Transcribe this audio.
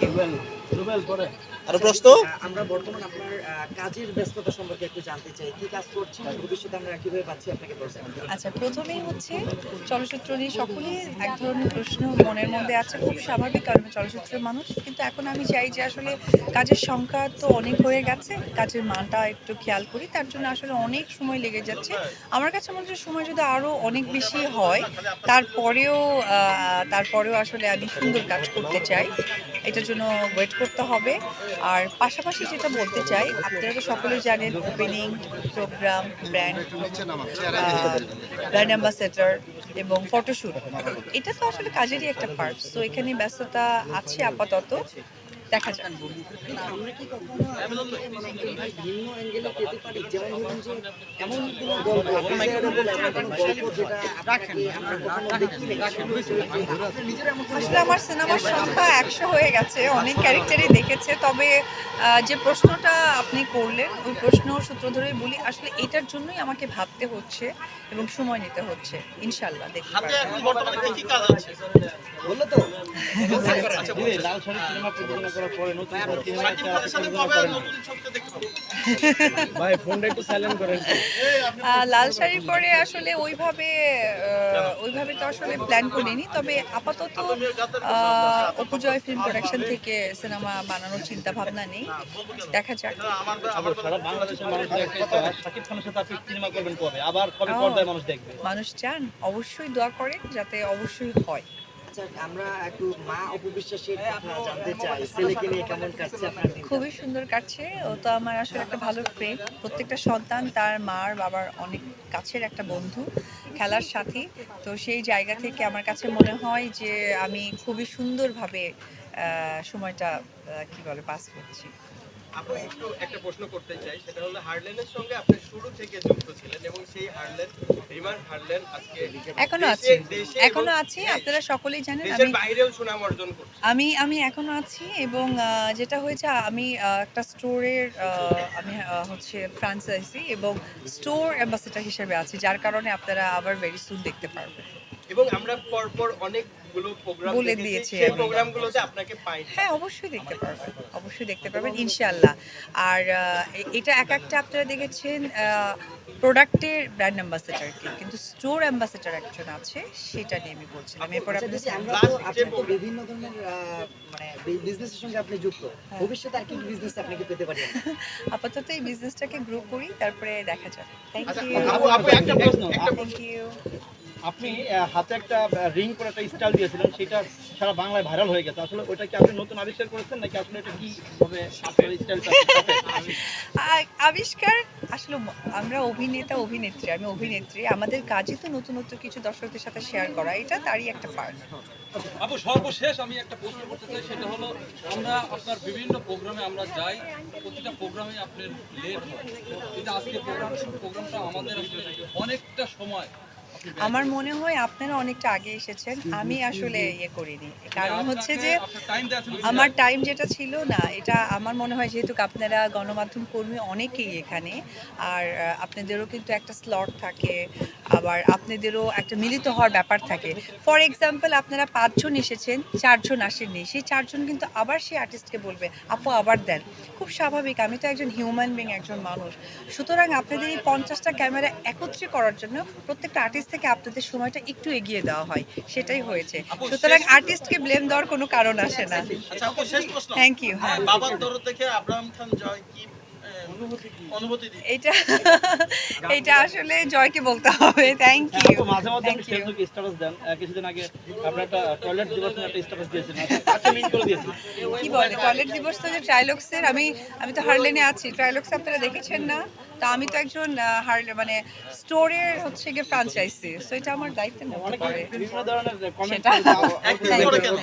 You আরও প্রশ্ন? আমরা বর্তমান আপনার কাজের ব্যস্ততা সম্পর্কে একটু জানতে চাই। কি কাজ করছেন? ভবিষ্যতে আমরা কীভাবে পাচ্ছি আপনাকে আচ্ছা প্রথমেই হচ্ছে চলচ্চিত্র নিয়ে সকলেই এক ধরনের প্রশ্ন মনের মধ্যে আছে। খুব স্বাভাবিক কারণ চলচ্চিত্রের মানুষ। কিন্তু এখন আমি চাই যে আসলে কাজের সংখ্যা তো অনেক হয়ে গেছে। কাজের মানটা একটু খেয়াল করি। তার জন্য আসলে অনেক সময় লেগে যাচ্ছে। আমার কাছে মনে হচ্ছে সময় যদি আরও অনেক বেশি হয় তারপরেও আহ, তারপরেও আসলে আমি সুন্দর কাজ করতে চাই। এটার জন্য ওয়েট করতে হবে। আর পাশাপাশি যেটা বলতে চাই, আপনারা তো সকলে জানেন opening program brand brand ambassador এবং ফটোশ্যুট এটা তো আসলে কাজেরই একটা পার্ট সো এখানে ব্যস্ততা আছে আপাতত। দেখা যাক। আমরা কি কখনো আপনাকে একটু ভিন্ন অ্যাঙ্গেলে পেতে পারি যেমন ধরুন যে এমন কোনো গল্প desirable এমন কোনো গল্প যেটা আমরা কখনো দেখিনি আসলে আমার সিনেমার সংখ্যা একশো হয়ে গেছে অনেক ক্যারেক্টারই দেখেছে তবে যে প্রশ্নটা আপনি করলেন ওই প্রশ্ন সূত্র ধরেই বলি আসলে এটার জন্যই আমাকে ভাবতে হচ্ছে এবং সময় নিতে হচ্ছে ইনশাল্লাহ আছে? বলল তো। আচ্ছা লাল সিনেমা প্রযোজনা করার পরে নতুন ভাই ফোনটা একটু সাইলেন্ট করেন লাল শাড়ির পরে আসলে ওইভাবে আহ, ওইভাবে তো আসলে প্ল্যান করিনি তবে আপাতত অপুজয় ফিল্ম প্রোডাকশন থেকে সিনেমা বানানোর চিন্তা ভাবনা নেই। দেখা যাক। সারা বাংলাদেশের মানুষের একটা খানের সাথে আপনি সিনেমা করবেন কবে? আবার কবে পর্দায় মানুষ দেখবে? মানুষ চান অবশ্যই দোয়া করেন যাতে অবশ্যই হয়। আচ্ছা আমরা একটু মা অপবিশ্বাসের কথা জানতে চাই। ছেলেকে নিয়ে কেমন কাটছে আপনার দিনটা? খুবই সুন্দর কাটছে। ও তো আমার আসলে একটা ভালো ফ্রেন্ড প্রত্যেকটা সন্তান তার মার বাবার অনেক কাছের একটা বন্ধু খেলার সাথী। তো সেই জায়গা থেকে আমার কাছে মনে হয় যে আমি খুবই সুন্দরভাবে আহ, সময়টা আহ, কি বলে পাস করছি। আপু একটু একটা প্রশ্ন করতে চাই। সেটা হলো হার্লেনের সঙ্গে আপনি শুরু থেকে যুক্ত ছিলেন এবং সেই হার্লেন এখনও আছে। এখনও আছি আপনারা সকলেই জানেন আমি বাইরেও সুনাম অর্জন করছে। আমি আমি এখনও আছি এবং যেটা হয়েছে আমি একটা স্টোরের আমি হচ্ছে এবং স্টোর অ্যাম্বাসেডার হিসেবে আছি যার কারণে আপনারা আবার ভেরি সুন দেখতে পারবেন। এবং আমরা পরপর অনেকগুলো প্রোগ্রাম বলে দিয়েছি সেই প্রোগ্রামগুলোতে আপনাকে পাই হ্যাঁ অবশ্যই দেখতে পারবেন অবশ্যই দেখতে পারবেন ইনশাআল্লাহ। আর এটা এক একটা আপনারা দেখেছেন প্রোডাক্টের ব্র্যান্ড অ্যাম্বাসেডারকে কিন্তু স্টোর অ্যাম্বাসেডার একজন আছে সেটা নিয়ে আমি বলছিলাম এরপর আচ্ছা, আপনি বিভিন্ন ধরনের আহ, মানে বিজনেসের সঙ্গে আপনি যুক্ত হ্যাঁ। ভবিষ্যতে আর কি বিজনেস আপনি কি পেতে পারেন আপাতত এই বিজনেসটাকে গ্রো করি তারপরে দেখা যাবে। থ্যাংক আচ্ছা, ইউ আপু আপু একটা প্রশ্ন একটা থ্যাংক ইউ আপনি হাতে একটা রিং করে একটা স্টাইল দিয়েছিলেন সেটা সারা বাংলায় ভাইরাল হয়ে গেছে। আসলে ওটা কি আপনি নতুন আবিষ্কার করেছেন নাকি আসলে এটা কি স্টাইলটা আবিষ্কার আসলে আমরা অভিনেতা অভিনেত্রী আমি অভিনেত্রী। আমাদের কাজই তো নতুনত্ব কিছু দর্শকদের সাথে শেয়ার করা এটা তারই একটা পার্ট আপু সর্বশেষ আমি একটা প্রশ্ন করতে চাই সেটা হলো আমরা আপনার বিভিন্ন প্রোগ্রামে আমরা যাই প্রতিটা প্রোগ্রামে আপনার লেট হয়। কিন্তু আজকে প্রোগ্রাম প্রোগ্রামটা আমাদের আসলে অনেকটা সময় আমার মনে হয় আপনারা অনেকটা আগে এসেছেন। আমি আসলে ইয়ে করিনি। কারণ হচ্ছে যে আমার টাইম যেটা ছিল না এটা আমার মনে হয় যেহেতু আপনারা গণমাধ্যম কর্মী অনেকেই এখানে আর আপনাদেরও কিন্তু একটা স্লট থাকে আবার আপনাদেরও একটা মিলিত হওয়ার ব্যাপার থাকে। ফর এক্সাম্পল আপনারা পাঁচজন এসেছেন চারজন আসেননি সেই চারজন কিন্তু আবার সেই আর্টিস্টকে বলবে আপু আবার দেন। খুব স্বাভাবিক আমি তো একজন হিউম্যান বিং একজন মানুষ। সুতরাং আপনাদের এই পঞ্চাশটা ক্যামেরা একত্রে করার জন্য প্রত্যেকটা আর্টিস্ট থেকে আপনাদের সময়টা একটু এগিয়ে দেওয়া হয় সেটাই হয়েছে। সুতরাং আর্টিস্টকে ব্লেম দেওয়ার কোনো কারণ আসে না। আচ্ছা থ্যাংক ইউ হ্যাঁ। বাবার থেকে আব্রাহাম খান জয় কি এটা এটা আসলে জয়কে বলতে হবে থ্যাংক ইউ মাঝে মাঝে আপনি ফেসবুকে স্ট্যাটাস দেন কিছুদিন আগে আপনার একটা টয়লেট দিবস নিয়ে একটা স্ট্যাটাস লিংক করে দিয়েছিলেন কি বলে টয়লেট দিবস তো যে ট্রাইলক্সের আমি আমি তো হারলেনে আছি ট্রাইলক্স আপনারা দেখেছেন না তো আমি তো একজন হারলে মানে স্টোরের হচ্ছে গিয়ে ফ্রাঞ্চাইজি সো এটা আমার দায়িত্ব অনেকে পড়ে বিভিন্ন ধরনের কমেন্ট সেটা একটু করে কেন